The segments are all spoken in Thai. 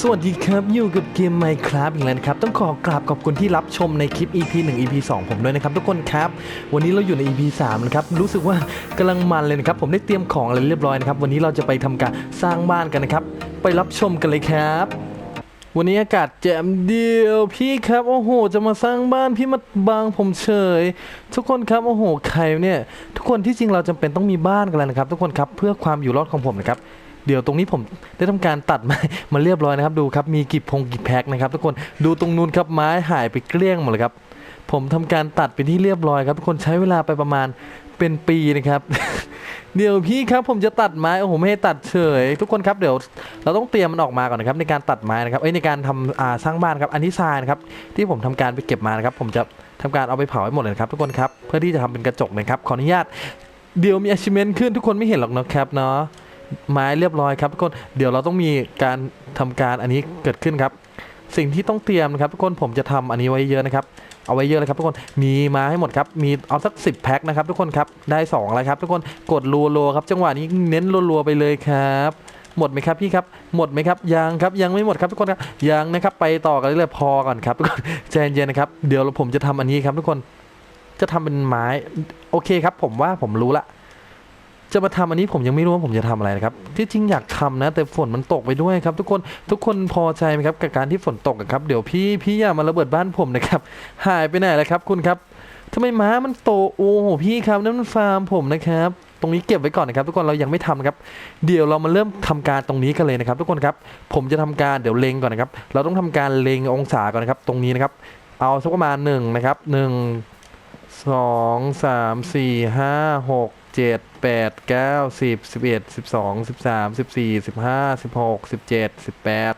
สวัสดีครับอยู่กับเกม Minecraft อีกแล้วนะครับ ต้องขอกราบขอบคุณที่รับชมในคลิป EP 1 EP 2 ผมด้วยนะครับ ทุกคนครับ วันนี้เราอยู่ใน EP 3นะครับ รู้สึกว่ากำลังมันเลยนะครับ ผมได้เตรียมของอะไรเรียบร้อยนะครับ วันนี้เราจะไปทำการสร้างบ้านกันนะครับ ไปรับชมกันเลยครับ วันนี้อากาศแจ่มเดียวพี่ครับ โอ้โห จะมาสร้างบ้านพี่มาบังผมเฉย ทุกคนครับโอ้โหใครเนี่ย ทุกคนที่จริงเราจำเป็นต้องมีบ้านกันแล้วนะครับ ทุกคนครับเพื่อความอยู่รอดของผมนะครับ เดี๋ยวตรงนี้ผมได้ทำการตัดม้มาเรียบร้อยนะครับ ดูครับมีกี่พงกี่แพ็คนะครับทุกคนดูตรงนู้นครับไม้หายไปเกลี้ยงหมดเลยครับ ผมทำการตัดเป็นที่เรียบร้อยครับทุกคนใช้เวลาไปประมาณเป็นปีนะครับ เดี๋ยวพี่ครับผมจะตัดไม้โอ้โหไม่ให้ตัดเฉย ทุกคนครับเดี๋ยวเราต้องเตรียมมันออกมาก่อนนะครับในการตัดไม้นะครับเอ้ยในการทำอ่าสร้างบ้านครับอันนี้ทรายนะครับที่ผมทำการไปเก็บมานะครับผมจะทำการเอาไปเผาให้หมดเลยครับทุกคนครับเพื่อที่จะทำเป็นกระจกนะครับขออนุญาตเดี๋ยวมี achievement ขึ้นทุกคนไม่เห็นหรอกนะครับเนาะ ไม้เรียบร้อยครับทุกคนเดี๋ยวเราต้องมีการทำการอันนี้เกิดขึ้นครับ สิ่งที่ต้องเตรียมนะครับทุกคนผมจะทำอันนี้ไว้เยอะนะครับเอาไว้เยอะเลยครับทุกคน มีมาให้หมดครับ มีเอาสัก 10 แพ็คนะครับทุกคนครับ ได้2แล้วครับทุกคน กดรัวๆครับ จังหวะนี้เน้นรัวๆไปเลยครับ หมดไหมครับพี่ครับ หมดไหมครับ ยังครับ ยังไม่หมดครับทุกคนครับ ยังนะครับ ไปต่อกันเรื่อยๆพอก่อนครับทุกคนใจเย็นๆนะครับ เดี๋ยวผมจะทำอันนี้ครับทุกคน จะทำเป็นไม้ โอเคครับ ผมว่าผมรู้ละ จะมาทำอันนี้ผมยังไม่รู้ว่าผมจะทำอะไรนะครับที่จริงอยากทำนะ แต่ฝนมันตกไปด้วยครับ ทุกคนทุกคนพอใจไหมครับกับการที่ฝนตกครับเดี๋ยวพี่พี่อย่ามาระเบิดบ้านผมนะครับหายไปไหนแล้วครับ คุณครับทำไมม้ามันโตโอ้โหพี่ครับนั่นมันฟาร์มผมนะครับตรงนี้เก็บไว้ก่อนนะครับทุกคนเรายังไม่ทำครับ เดี๋ยวเรามาเริ่มทำการตรงนี้กันเลยนะครับ ทุกคนครับ ผมจะทำการเดี๋ยวเล็งก่อนนะครับ เราต้องทำการเล็งองศาก่อนนะครับ ตรงนี้นะครับ เอาสักประมาณหนึ่งนะครับหนึ่งสองสามสี่ห้าหก เจ็ดแปดเก้าสิบสิบเอ็ดสิบสองสิบสามสิบสี่สิบห้าสิบหกสิบเจ็ดสิบแปด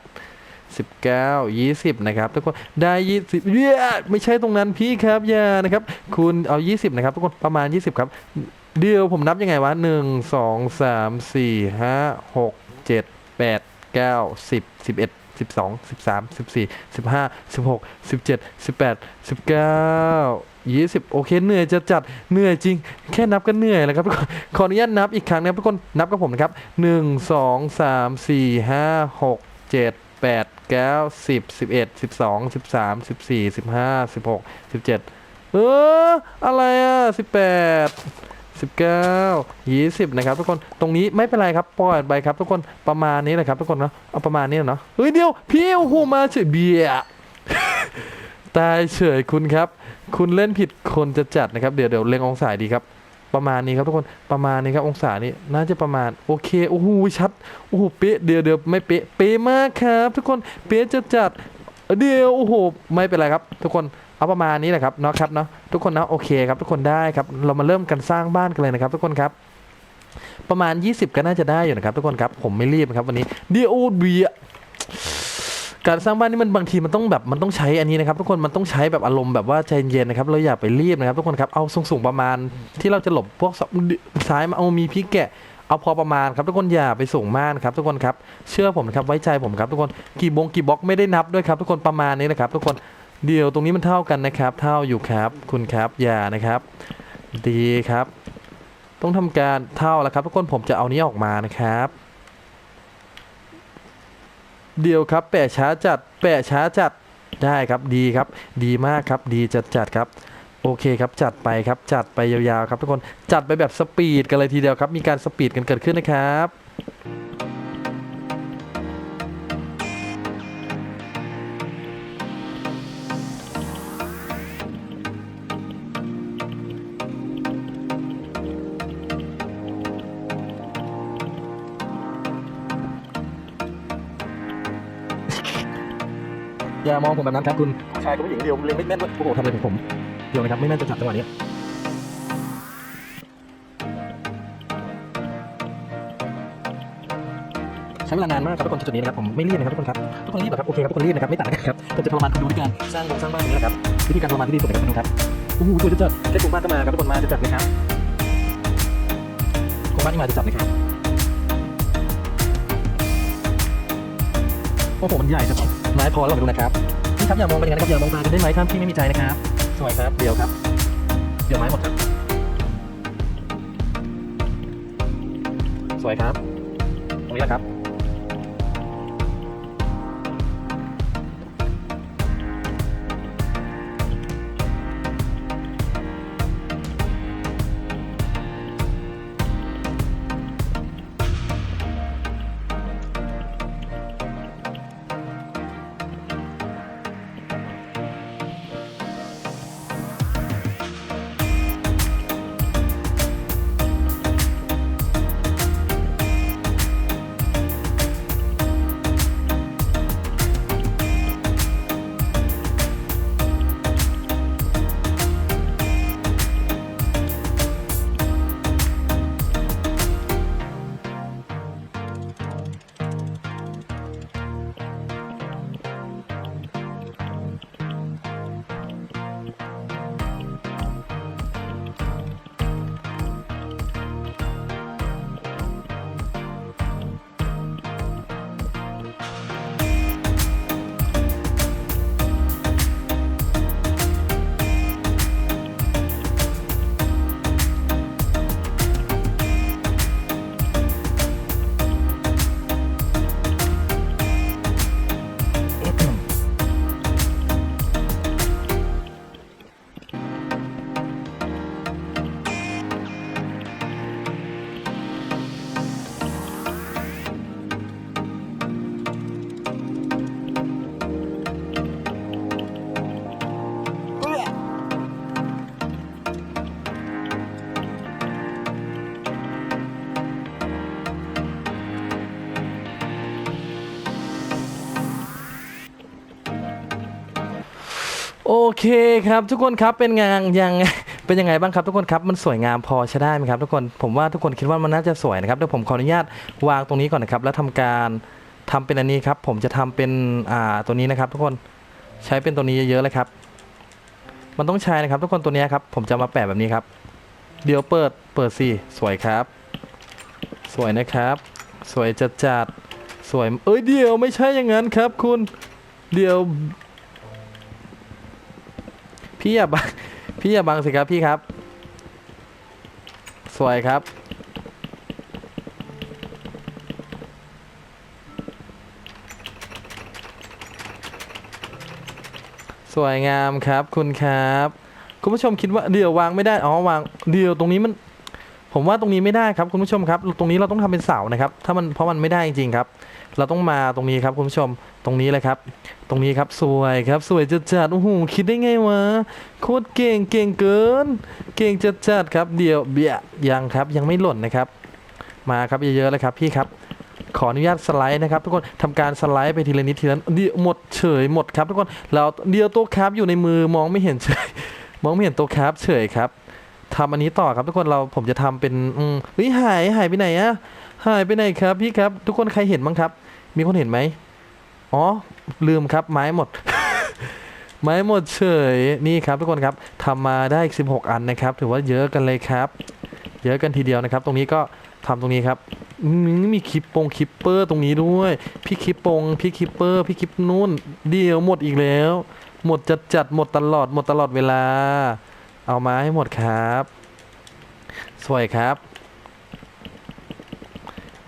สิบเก้ายี่สิบนะครับทุกคนได้ยี่สิบเย้ไม่ใช่ตรงนั้นพี่ครับอย่านะครับ คุณเอายี่สิบนะครับทุกคนประมาณยี่สิบครับ เดี๋ยวผมนับยังไงวะหนึ่งสองสามสี่ห้าหกเจ็ดแปดเก้าสิบสิบเอ็ดสิบสองสิบสามสิบสี่สิบห้าสิบหกสิบเจ็ดสิบแปดสิบเก้า ยี่สิบโอเคเหนื่อยจะจัดเหนื่อยจริง แค่นับก็เหนื่อยแล้วครับทุกคนขออนุญาตนับอีกครั้งนะครับทุกคนนับกับผมนะครับหนึ่งสองสามสี่ห้าหกเจ็ดแปดเก้าสิบสิบเอ็ดสิบสองสิบสามสิบสี่สิบห้าสิบหกสิบเจ็ดเออ อะไรอะสิบแปดสิบเก้ายี่สิบนะครับทุกคนตรงนี้ไม่เป็นไรครับปล่อยไปครับทุกคนประมาณนี้แหละครับทุกคนเนาะเอาประมาณนี้เนาะเฮ้ยเดียวพี่โอ้โหมาเฉยเบียตายเฉยคุณครับ คุณเล่นผิดคนจะจัดนะครับ เดี๋ยวเดี๋ยวเล็งองศาดีครับ ประมาณนี้ครับทุกคนประมาณนี้ครับองศานี้น่าจะประมาณโอเคโอ้โหชัดโอ้โหเป๊ะเดี๋ยวเดี๋ยวไม่เป๊ะเป๊ะมากครับ ทุกคนเป๊ะจะจัดเดี๋ยวโอ้โหไม่เป็นไรครับ ทุกคนเอาประมาณนี้แหละครับเนาะครับเนาะทุกคนเนาะโอเคครับ ทุกคนได้ครับเรามาเริ่มกันสร้างบ้านกันเลยนะครับ ทุกคนครับประมาณ 20 ก็น่าจะได้อยู่นะครับ ทุกคนครับ ผมไม่รีบครับวันนี้เดี๋ยวเบีย การสร้างบ้านนี่มันบางทีมันต้องแบบมันต้องใช้อันนี้นะครับทุกคนมันต้องใช้แบบอารมณ์แบบว่าใจเย็นนะครับเราอย่าไปรีบนะครับทุกคนครับเอาสูงๆประมาณที่เราจะหลบพวกซ้ายมาเอามีพริกแกะเอาพอประมาณครับทุกคนอย่าไปสูงมากนะครับทุกคนครับเชื่อผมนะครับไว้ใจผมครับทุกคนกี่บงกี่บล็อกไม่ได้นับด้วยครับทุกคนประมาณนี้นะครับทุกคนเดี๋ยวตรงนี้มันเท่ากันนะครับ เท่าอยู่ครับ คุณครับอย่านะครับ ดีครับ ต้องทำการเท่าแล้วครับ ทุกคนผมจะเอานี้ออกมานะครับ เดียวครับ แปะช้าจัด แปะช้าจัด ได้ครับ ดีครับ ดีมากครับ ดีจัดจัดครับ โอเคครับ จัดไปครับ จัดไปยาวๆครับทุกคน จัดไปแบบสปีดกันเลยทีเดียวครับ มีการสปีดกันเกิดขึ้นนะครับ แบบนั้นครับคุณผู้ชายกับผู้หญิงเดียวเล็งไม่แม่นด้วยโอ้โหทำอะไรของผมเดี๋ยวนะครับไม่แม่นจะจับจังหวะนี้ใช้เวลานานมากครับทุกคนจุดนี้นะครับผมไม่รีบนะครับทุกคนครับทุกคนรีบเหรอครับโอเคครับทุกคนรีบนะครับไม่ตัดนะครับผมจะทรมานคุณดูด้วยการสร้างโครงสร้างบ้านอย่างนี้นะครับวิธีการทรมานที่ดีสุดนะครับคุณดูครับโอ้โหตัวจะจัดแค่กลุ่มบ้านก็มาครับทุกคนมาจะจัดนะครับกลุ่มบ้านที่มาจะจัดนะครับโอ้โหมันใหญ่ครับไม้พอแล้วเราไปดูนะครับ พี่ครับอย่ามองไปอย่างนั้นครับอย่ามองตากันได้ไหมถ้าพี่ไม่มีใจนะครับสวยครับเดี๋ยวครับ เดี๋ยวไม้หมดครับ สวยครับตรงนี้แหละครับ เคครับทุกคนครับเป็นไงยังเป็นยังไงบ้างครับทุกคนครับมันสวยงามพอใช้ได้ไหมครับทุกคนผมว่าทุกคนคิดว่ามันน่าจะสวยนะครับเดี๋ยวผมขออนุญาตวางตรงนี้ก่อนนะครับ แล้วทำการทำเป็นอันนี้ครับ ผมจะทำเป็นอ่าตัวนี้นะครับ ทุกคนใช้เป็นตัวนี้เยอะๆเลยครับ มันต้องใช้นะครับ ทุกคนตัวนี้ครับ ผมจะมาแปะแบบนี้ครับ เดี๋ยวเปิดเปิดสิสวยครับ สวยนะครับ สวยจัดจัดสวยเอ้ยเดี๋ยวไม่ใช่อย่างนั้นครับ คุณเดี๋ยว พี่อย่าบังพี่อย่าบังสิครับพี่ครับ สวยครับ สวยงามครับคุณครับ คุณผู้ชมคิดว่าเดี่ยววางไม่ได้ อ๋อวางเดี่ยวตรงนี้มัน ผมว่าตรงนี้ไม่ได้ครับคุณผู้ชมครับ ตรงนี้เราต้องทำเป็นเสานะครับ ถ้ามันเพราะมันไม่ได้จริงๆครับ เราต้องมาตรงนี้ครับคุณผู้ชม ตรงนี้เลยครับ ตรงนี้ครับสวยครับสวยจัดจัดๆโอ้โหคิดได้ไงวะโคตรเก่งเก่งเกิน เก่งจัดจัดๆครับเดี๋ยวเบี้ยยังครับยังไม่หล่นนะครับ มาครับเยอะๆเลยครับพี่ครับขออนุญาตสไลด์นะครับทุกคนทำการสไลด์ไปทีละนิดทีละนิดเดียวหมดเฉยหมดครับทุกคนเราเดียวต๊ะครับอยู่ในมือมองไม่เห็นเฉยมองไม่เห็นต๊ะครับเฉยครับ ทำอันนี้ต่อครับทุกคนเราผมจะทำเป็นอืมเฮ้ยหายหายไปไหนอะหายไปไหนครับพี่ครับ ทุกคนใครเห็นบ้างครับ มีคนเห็นไหมอ๋อลืมครับไม้หมด ไม้หมดเฉยนี่ครับทุกคนครับทำมาได้อีก16 อันนะครับ ถือว่าเยอะกันเลยครับ เยอะกันทีเดียวนะครับ ตรงนี้ก็ทำตรงนี้ครับมมีคลิปปงคลิปเปอร์ตรงนี้ด้วย พี่คลิปปงพี่คลิปเปอร์พี่คลิปนู่นเดียวหมดอีกแล้ว หมดจัดจัดหมดตลอดหมดตลอดเวลา เอามาให้หมดครับ สวยครับ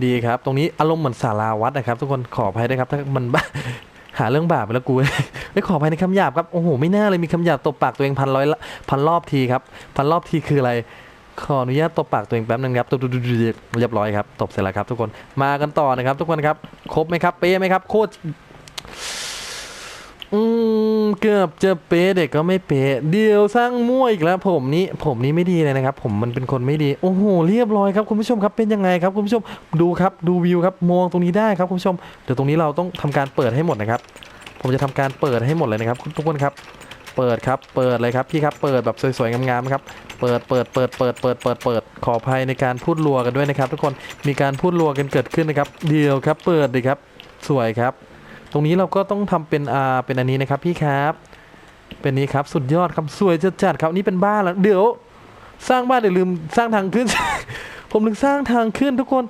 ดีครับ ตรงนี้อารมณ์เหมือนศาลาวัดนะครับ ทุกคนขออภัยด้วยครับ ถ้ามันบ้าหาเรื่องบาปไปแล้วกูไม่ขออภัยในคำหยาบครับ โอ้โห ไม่น่าเลยมีคำหยาบตบปากตัวเองพันร้อยพันรอบทีครับ พันรอบทีคืออะไร ขออนุญาตตบปากตัวเองแป๊บนึงครับตบๆๆเรียบร้อยครับ ตบเสร็จแล้วครับ ทุกคน มากันต่อนะครับ ทุกคนครับ ครบไหมครับ เป๊ะไหมครับ โคตร เกือบจะเป๊ะเด็กก็ไม่เป๊ะเดี๋ยวสร้างมั่วอีกแล้ว ผมนี่ผมนี่ไม่ดีเลยนะครับ ผมมันเป็นคนไม่ดีโอ้โหเรียบร้อยครับคุณผู้ชมครับเป็นยังไงครับคุณผู้ชมดูครับดูวิวครับมองตรงนี้ได้ครับคุณผู้ชมเดี๋ยวตรงนี้เราต้องทำการเปิดให้หมดนะครับ ผมจะทำการเปิดให้หมดเลยนะครับทุกคนครับ เปิดครับเปิดเลยครับพี่ครับเปิดแบบสวยๆงามๆครับเปิดเปิดเปิดเปิดเปิดเปิดเปิดขออภัยในการพูดรัวกันด้วยนะครับ ทุกคนมีการพูดรัวกันเกิดขึ้นนะครับ เดียวครับ เปิดดีครับ สวยครับ ตรงนี้เราก็ต้องทำเป็นอ่าเป็นอันนี้นะครับพี่ครับ เป็นนี้ครับสุดยอดครับสวยจัดๆครับนี่เป็นบ้านแล้วเดี๋ยว สร้างบ้านเดี๋ยวลืมสร้างทางขึ้น ผมลืมสร้างทางขึ้นทุกคน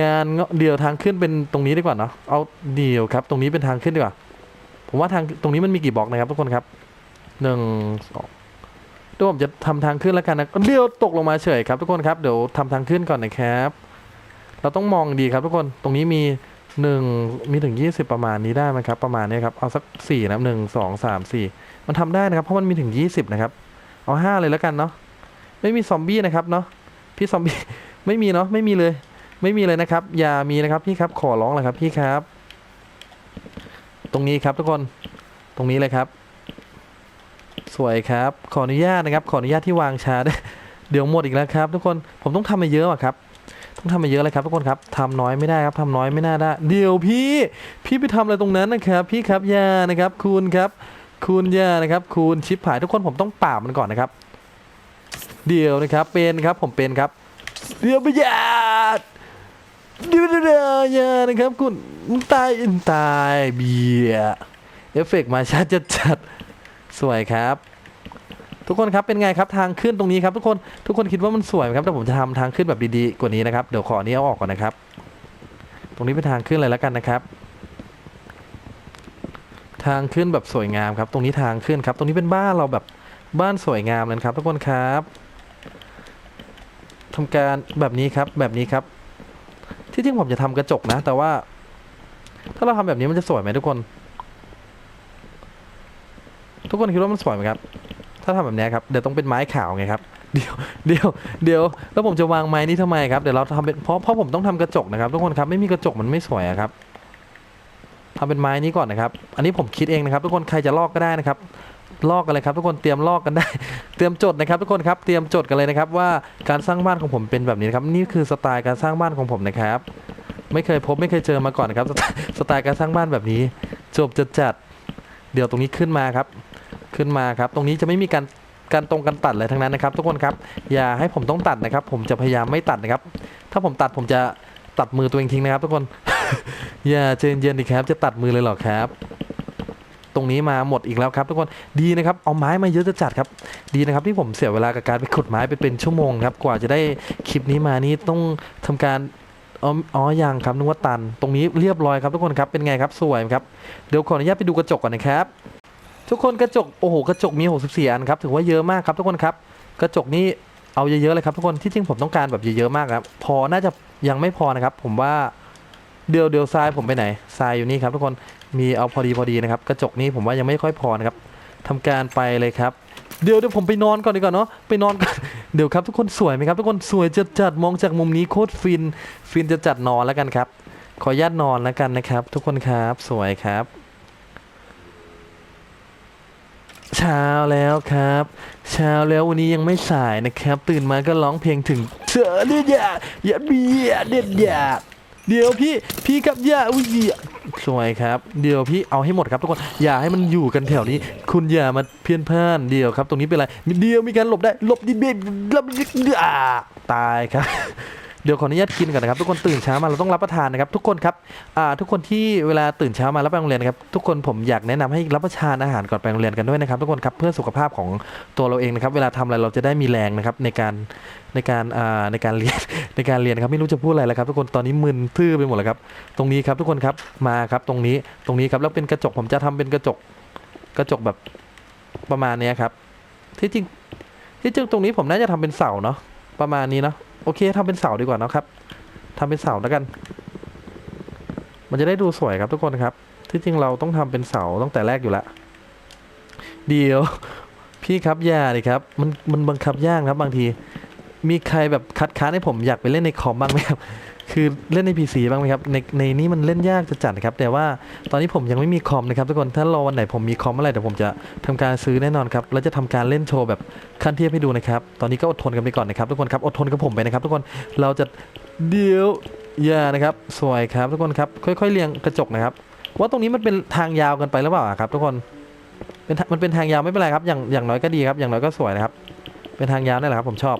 งานเดี๋ยวทางขึ้นเป็นตรงนี้ดีกว่าเนาะเอาเดี๋ยวครับ ตรงนี้เป็นทางขึ้นดีกว่า ผมว่าทางตรงนี้มันมีกี่บล็อกนะครับทุกคนครับหนึ่งสองเดี๋ยวผมจะทำทางขึ้นแล้วกันนะเดี๋ยวตกลงมาเฉยครับทุกคนครับเดี๋ยวทำทางขึ้นก่อนนะครับ เราต้องมองดีครับทุกคนตรงนี้มี หนึ่งมีถึงยี่สิบประมาณนี้ได้ไหมครับประมาณนี้ครับเอาสักสี่นะหนึ่งสองสามสี่มันทำได้นะครับเพราะมันมีถึงยี่สิบนะครับเอาห้าเลยแล้วกันเนาะไม่มีซอมบี้นะครับเนาะพี่ซอมบี้ไม่มีเนาะไม่มีเลย ไม่มีเลยนะครับ อย่ามีนะครับพี่ครับขอร้องเลยครับพี่ครับ ตรงนี้ครับทุกคนตรงนี้เลยครับ สวยครับ ขออนุญาตนะครับ ขออนุญาตที่วางชาด้วยเดี๋ยวหมดอีกแล้วครับ ทุกคนผมต้องทำมาเยอะอะครับ ต้องทำมาเยอะเลยครับทุกคนครับทำน้อยไม่ได้ครับทำน้อยไม่น่าได้ เดี๋ยวพี่ พี่ไปทำอะไรตรงนั้นนะครับ พี่ครับยานะครับ คุณครับ คุณยานะครับ คุณชิปหายทุกคนผมต้องปรามันก่อนนะครับ เดี๋ยวนะครับเป็นครับผมเป็นครับ เดี๋ยวไม่อยาเดี๋ยวเดี๋ยวเดี๋ยวยานะครับ คุณตายตายเบียเอฟเฟกมาชัดจัดจัดสวยครับ ทุกคนครับเป็นไงครับทางขึ้นตรงนี้ครับทุกคนทุกคนคิดว่ามันสวยไหมครับแต่ผมจะทำทางขึ้นแบบดีๆกว่านี้นะครับเดี๋ยวขออันนี้เอาออกก่อนนะครับ ตรงนี้เป็นทางขึ้นเลยแล้วกันนะครับ ทางขึ้นแบบสวยงามครับ ตรงนี้ทางขึ้นครับ ตรงนี้เป็นบ้านเราแบบบ้านสวยงามเลยครับ ทุกคนครับทำการแบบนี้ครับแบบนี้ครับ ที่จริงผมจะทำกระจกนะ แต่ว่า ถ้าเราทำแบบนี้มันจะสวยไหมทุกคน ทุกคนคิดว่ามันสวยไหมครับ ถ้าทำแบบนี้ครับเดี๋ยวต้องเป็นไม้ขาวไงครับเดี๋ยวเดี๋ยวเดี๋ยวแล้วผมจะวางไม้นี้ทำไมครับเดี๋ยวเราทำเป็นเพราะเพราะผมต้องทำกระจกนะครับทุกคนครับไม่มีกระจกมันไม่สวยครับทำเป็นไม้นี้ก่อนนะครับ อันนี้ผมคิดเองนะครับ ทุกคนใครจะลอกก็ได้นะครับลอกกันเลยครับ ทุกคนเตรียมลอกกันได้ เตรียมจดนะครับ ทุกคนครับเตรียมจดกันเลยนะครับ ว่าการสร้างบ้านของผมเป็นแบบนี้นครับ นี่คือสไตล์การสร้างบ้านของผมนะครับ ไม่เคยพบไม่เคยเจอมาก่อนนะครับสไตล์สไตล์การสร้างบ้านแบบนี้ จบจะจัดเดี๋ยวตรงนี้ขึ้นมาครับ ขึ้นมาครับ ตรงนี้จะไม่มีการการตรงกันตัดอะไรทั้งนั้นนะครับ ทุกคนครับ อย่าให้ผมต้องตัดนะครับ ผมจะพยายามไม่ตัดนะครับ ถ้าผมตัดผมจะตัดมือตัวเองทิ้งนะครับ ทุกคน อย่าเจนเย็นดิครับ จะตัดมือเลยเหรอครับ ตรงนี้มาหมดอีกแล้วครับ ทุกคนดีนะครับเอาไม้มาเยอะจะจัดครับ ดีนะครับที่ผมเสียเวลากับการไปขุดไม้ไปเป็นชั่วโมงครับ กว่าจะได้คลิปนี้มานี่ต้องทำการอ๋ออยังครับนึกว่าตัน ตรงนี้เรียบร้อยครับทุกคนครับเป็นไงครับสวยครับเดี๋ยวขออนุญาตไปดูกระจกก่อนนะครับ ทุกคนกระจกโอ้โหกระจกมี 64 อันครับถือว่าเยอะมากครับทุกคนครับ กระจกนี่เอาเยอะๆเลยครับทุกคนที่จริงผมต้องการแบบเยอะๆมากครับพอน่าจะยังไม่พอนะครับ ผมว่าเดี๋ยวเดี๋ยวทรายผมไปไหนทรายอยู่นี่ครับทุกคนมีเอาพอดีพอดีนะครับ กระจกนี้ผมว่ายังไม่ค่อยพอนะครับทำการไปเลยครับเดี๋ยวเดี๋ยวผมไปนอนก่อนดีกว่าเนาะไปนอนก่อนเดี๋ยวครับทุกคนสวยไหมครับ ทุกคนสวยจัดจัดมองจากมุมนี้โคตรฟิน ฟินจะจัดนอนแล้วกันครับ ขออนุญาตนอนแล้วกันนะครับ ทุกคนครับสวยครับ เช้าแล้วครับ เช้าแล้ววันนี้ยังไม่สายนะครับ ตื่นมาก็ร้องเพลงถึงเสือเด็ดอย่าอย่าเบียเด็ดอย่าเดี๋ยวพี่พี่ครับอย่าอุ้ยอย่าสวยครับ เดี๋ยวพี่เอาให้หมดครับทุกคนอย่าให้มันอยู่กันแถวนี้ คุณอย่ามาเพี้ยนพลานเดี๋ยวครับ ตรงนี้เป็นไรเดี๋ยวมีการหลบได้หลบดิเบ็ดหลบดิอ่าตายครับ เดี๋ยวขออนุญาตกินก่อนนะครับ ทุกคนตื่นเช้ามาเราต้องรับประทานนะครับทุกคนครับทุกคนที่เวลาตื่นเช้ามาแล้วไปโรงเรียนนะครับทุกคนผมอยากแนะนำให้รับประทานอาหารก่อนไปโรงเรียนกันด้วยนะครับทุกคนครับเพื่อสุขภาพของตัวเราเองนะครับ เวลาทำอะไรเราจะได้มีแรงนะครับในการในการในการเรียนในการเรียนครับไม่รู้จะพูดอะไรแล้วครับ ทุกคนตอนนี้มึนทื่อไปหมดแล้วครับ ตรงนี้ครับทุกคนครับมาครับตรงนี้ตรงนี้ครับแล้วเป็นกระจกผมจะทำเป็นกระจกกระจกแบบประมาณนี้ครับที่จริงที่จริงตรงนี้ผมน่าจะทำเป็นเสาเนาะประมาณนี้เนาะ โอเคทำเป็นเสาดีกว่านะครับทำเป็นเสาแล้วกัน มันจะได้ดูสวยครับทุกคนครับ ที่จริงเราต้องทำเป็นเสาตั้งแต่แรกอยู่แล้วเดี๋ยว พี่ครับย่าเลยครับ มันมันบังคับยากครับบางที มีใครแบบคัดค้านให้ผมอยากไปเล่นในคอมบ้างไหมครับ คือเล่นใน PC บ้างไหมครับในในนี้มันเล่นยากจะจัดนะครับ แต่ว่าตอนนี้ผมยังไม่มีคอมนะครับทุกคนถ้ารอวันไหนผมมีคอมเมื่อไหร่เดี๋ยวผมจะทำการซื้อแน่นอนครับแล้วจะทำการเล่นโชว์แบบขั้นเทียบให้ดูนะครับตอนนี้ก็อดทนกันไปก่อนนะครับทุกคนครับอดทนกับผมไปนะครับทุกคนเราจะเดี๋ยวอย่านะครับสวยครับทุกคนครับค่อยๆเรียงกระจกนะครับ ว่าตรงนี้มันเป็นทางยาวกันไปหรือเปล่าครับทุกคนเป็นมันเป็นทางยาวไม่เป็นไรครับอย่างอย่างน้อยก็ดีครับ อย่างน้อยก็สวยนะครับ เป็นทางยาวนี่แหละครับ ผมชอบ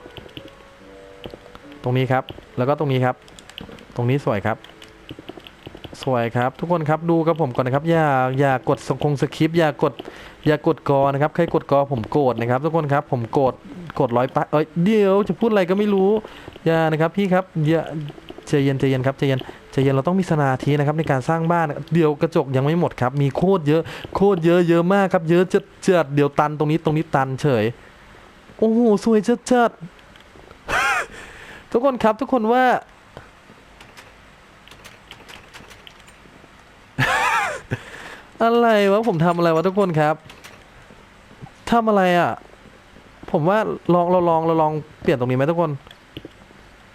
ตรงนี้ครับ แล้วก็ตรงนี้ครับ ตรงนี้สวยครับ สวยครับทุกคนครับดูกับผมก่อนนะครับ อย่าอย่ากดสงคงสคริปต์อย่ากด อย่ากดกอนะครับใครกดกอผมโกรธนะครับ ทุกคนครับผมโกรธกดร้อยปะเอ้ยเดี๋ยวจะพูดอะไรก็ไม่รู้อย่านะครับพี่ครับอย่าใจเย็นใจเย็นครับใจเย็นใจเย็นเราต้องมีสมาธินะครับในการสร้างบ้านเดี๋ยวกระจกยังไม่หมดครับ มีโคตรเยอะโคตรเยอะเยอะมากครับ เยอะจัดจัดเดี๋ยวตันตรงนี้ตรงนี้ตันเฉยโอ้โหสวยจัดจัดทุกคนครับทุกคนว่า อะไรวะผมทำอะไรวะทุกคนครับทำอะไรอะ ผมว่าลองเราลองเราลองเปลี่ยนตรงนี้ไหมทุกคน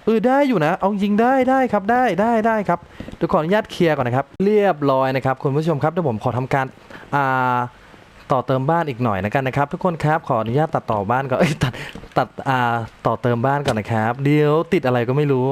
เออได้อยู่นะ เอาจริงได้ได้ครับได้ได้ได้ครับเดี๋ยวขออนุญาตเคลียร์ก่อนนะครับ เรียบร้อยนะครับคุณผู้ชมครับเดี๋ยวผมขอทำการอ่าต่อเติมบ้านอีกหน่อยนะกันนะครับ ทุกคนครับขออนุญาตตัดต่อบ้านก่อนเอ้ยตัดตัดอ่าต่อเติมบ้านก่อนนะครับ เดี๋ยวติดอะไรก็ไม่รู้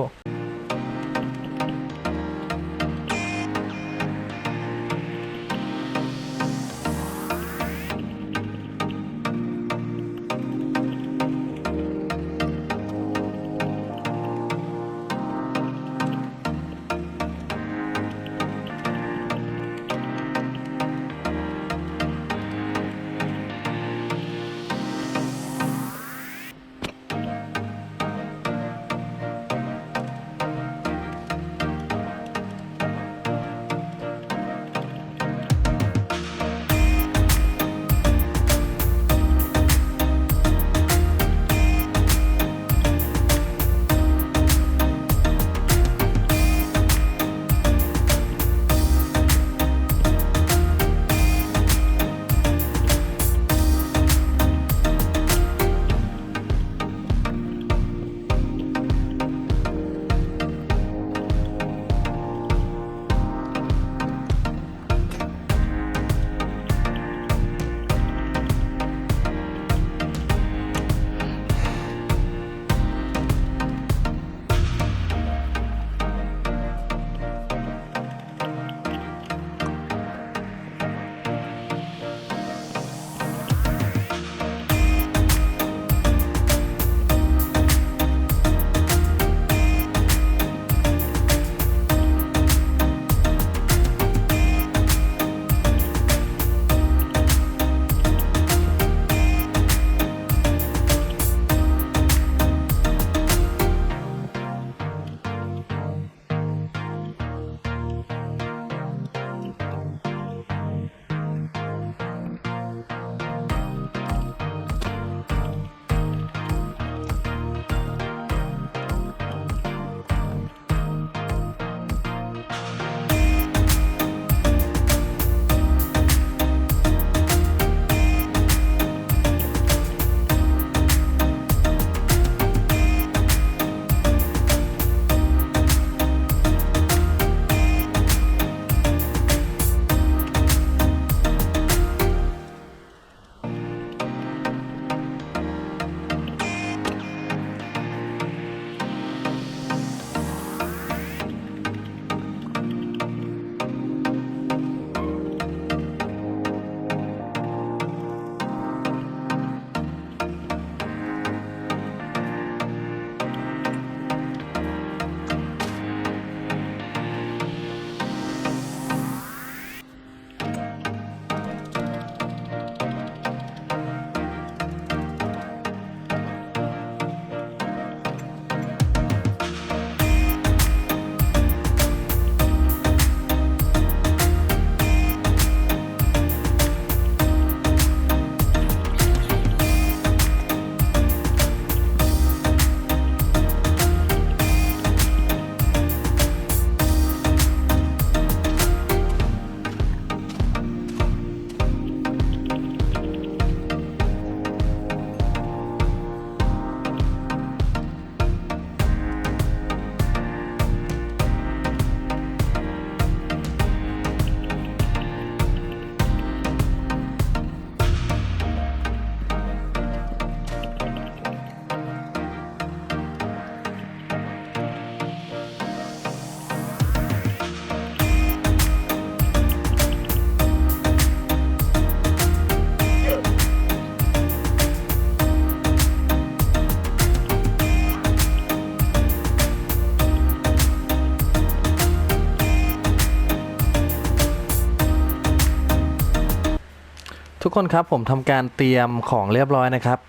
ทุกคนครับผมทำการเตรียมของเรียบร้อยนะครับ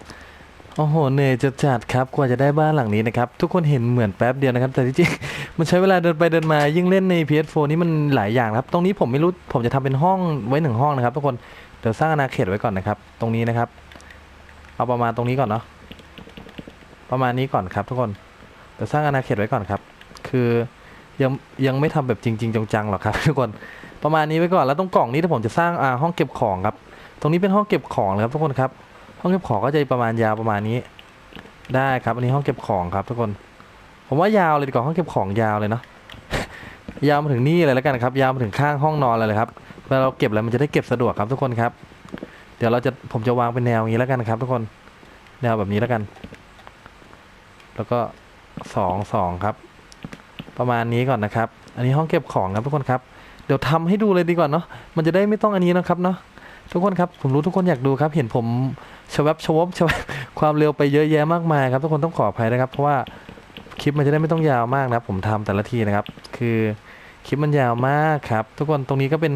โอ้โหเหนื่อยจะจัดครับกว่าจะได้บ้านหลังนี้นะครับทุกคนเห็นเหมือนแป๊บเดียวนะครับ แต่ที่จริงมันใช้เวลาเดินไปเดินมายิ่งเล่นใน PS4 นี่มันหลายอย่างครับ ตรงนี้ผมไม่รู้ผมจะทำเป็นห้องไว้หนึ่งห้องนะครับ ทุกคนเดี๋ยวสร้างอาณาเขตไว้ก่อนนะครับ ตรงนี้นะครับ เอาประมาณตรงนี้ก่อนเนาะประมาณนี้ก่อนครับ ทุกคนเดี๋ยวสร้างอาณาเขตไว้ก่อนครับ คือยังยังไม่ทำแบบจริง ๆจังๆหรอกครับ ทุกคนประมาณนี้ไว้ก่อนแล้วตรงกล่องนี้ถ้าผมจะสร้างอ่าห้องเก็บของครับ ตรงนี้เป็นห้องเก็บของเลยครับทุกคนครับ ห้องเก็บของก็จะประมาณยาวประมาณนี้ ได้ครับอันนี้ห้องเก็บของครับ ทุกคน ผมว่ายาวเลยดีกว่าห้องเก็บของยาวเลยเนาะ ยาวมาถึงนี่เลยแล้วกันครับ ยาวมาถึงข้างห้องนอนเลยเลยครับ เวลาเราเก็บอะไรมันจะได้เก็บสะดวกครับทุกคนครับ เดี๋ยวเราจะผมจะวางเป็นแนวอย่างนี้แล้วกันครับ ทุกคน แนวแบบนี้แล้วกัน แล้วก็สองสองครับ ประมาณนี้ก่อนนะครับ อันนี้ห้องเก็บของครับทุกคนครับ เดี๋ยวทำให้ดูเลยดีกว่าเนาะ มันจะได้ไม่ต้องอันนี้นะครับเนาะ ทุกคนครับผมรู้ทุกคนอยากดูครับ เห็นผมชวับชวบชวบความเร็วไปเยอะแยะมากมายครับ ทุกคนต้องขออภัยนะครับ เพราะว่าคลิปมันจะได้ไม่ต้องยาวมากนะครับผมทำแต่ละทีนะครับ คือคลิปมันยาวมากครับ ทุกคนตรงนี้ก็เป็น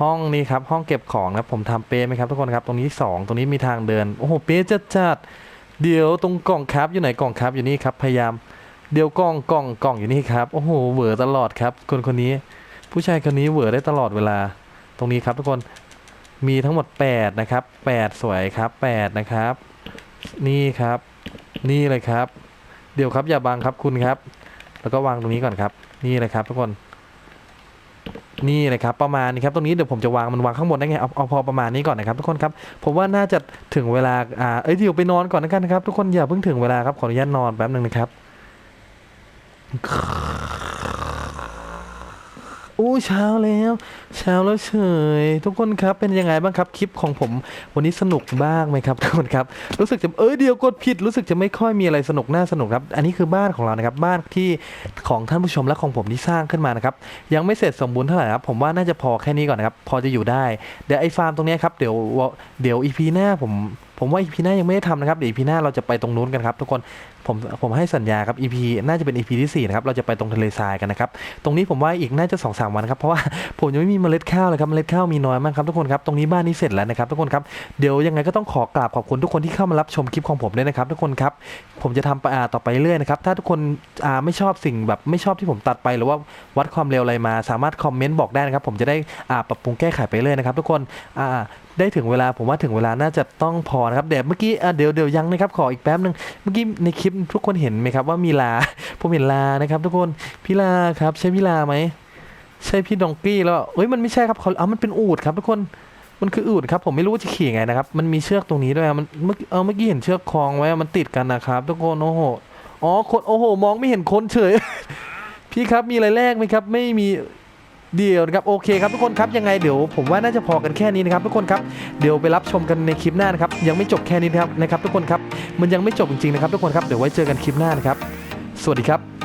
ห้องนี้ครับ ห้องเก็บของนะครับผมทำเป๊ะไหมครับ ทุกคนครับ ตรงนี้สองตรงนี้มีทางเดินโอ้โหเป๊ะจัดจัดเดี๋ยวตรงกล่องครับอยู่ไหนกล่องครับอยู่นี่ครับพยายามเดี๋ยวกล่องกล่องกล่องอยู่นี่ครับโอ้โหเหวอตลอดครับคนคนนี้ ผู้ชายคนนี้เหวอได้ตลอดเวลา ตรงนี้ครับทุกคน มีทั้งหมด 8 นะครับ 8 สวยครับ 8 นะครับ นี่ครับ นี่เลยครับ เดี๋ยวครับอย่าบังครับคุณครับ แล้วก็วางตรงนี้ก่อนครับ นี่เลยครับทุกคน นี่เลยครับประมาณนี้ครับตรงนี้เดี๋ยวผมจะวางมันวางข้างบนได้ไงเอาเอาพอประมาณนี้ก่อนนะครับทุกคนครับผมว่าน่าจะถึงเวลาอ่าเอ้ยเดี๋ยวไปนอนก่อนนะกันนะครับ ทุกคนอย่าเพิ่งถึงเวลาครับขออนุญาตนอนแป๊บหนึ่งนะครับ อ้เช้าแล้วเช้าแล้วเฉย ทุกคนครับเป็นยังไงบ้างครับคลิปของผม วันนี้สนุกบ้างไหมครับทุกคนครับรู้สึกจะเอ้ยเดียวกดผิดรู้สึกจะไม่ค่อยมีอะไรสนุกน่าสนุกครับ อันนี้คือบ้านของเรานะครับบ้านที่ของท่านผู้ชมและของผมที่สร้างขึ้นมานะครับยังไม่เสร็จสมบูรณ์เท่าไหร่ครับผมว่าน่าจะพอแค่นี้ก่อนนะครับพอจะอยู่ได้เดี๋ยวไอ้ฟาร์มตรงนี้ครับเดี๋ยวเดี๋ยวอีพีหน้าผมผมว่าอีพีหน้ายังไม่ได้ทำนะครับเดี๋ยวอีพีหน้าเราจะไปตรงนู้นกันครับทุกคน ผมผมให้สัญญาครับ EP น่าจะเป็น EP ที่ 4 นะครับ เราจะไปตรงทะเลทรายกันนะครับ ตรงนี้ผมว่าอีกน่าจะ2อสวันครับ เพราะว่าผมยังไม่มีเมล็ดข้าวเลยครับ เมล็ดข้าวมีน้อยมากครับทุกคนครับ ตรงนี้บ้านนี้เสร็จแล้วนะครับทุกคนครับ เดี๋ยวยังไงก็ต้องขอกราบขอบคุณทุกคนที่เข้ามารับชมคลิปของผมด้วยนะครับทุกคนครับ ผมจะทำไปอ่าต่อไปเรื่อยนะครับ ถ้าทุกคนไม่ชอบสิ่งแบบไม่ชอบที่ผมตัดไปหรือว่าวัดความเร็วอะไรมา สามารถคอมเมนต์บอกได้นะครับ ผมจะได้ปรับปรุงแก้ไขไปเรื่อยนะครับทุกคน ได้ถึงเวลาผมว่าถึงเวลาน่าจะต้องพอนะครับเดี๋ยวเมื่อกี้เดี๋ยวเดี๋ยวยังนะครับขออีกแป๊บหนึ่งเมื่อกี้ในคลิปทุกคนเห็นไหมครับว่ามีลาผมเห็นลานะครับทุกคนพี่ลาครับใช่พี่ลาไหมใช่พี่ดองกี้แล้วเอ้ยมันไม่ใช่ครับเขาเอามันเป็นอูดครับทุกคนมันคืออูดครับผมไม่รู้ว่าจะขี่ยังไงนะครับมันมีเชือกตรงนี้ด้วยมันเมื่อเออเมื่อกี้เห็นเชือกคล้องไว้มันติดกันนะครับทุกคนโอ้โหอ๋อคนโอ้โห มองไม่เห็นคนเฉย พี่ครับมีอะไรแลกไหมครับ ไม่มี เดี๋ยวนะครับโอเคครับทุกคนครับยังไงเดี๋ยวผมว่าน่าจะพอกันแค่นี้นะครับทุกคนครับเดี๋ยวไปรับชมกันในคลิปหน้านะครับยังไม่จบแค่นี้นะครับนะครับทุกคนครับมันยังไม่จบจริงๆนะครับทุกคนครับเดี๋ยวไว้เจอกันคลิปหน้านะครับสวัสดีครับ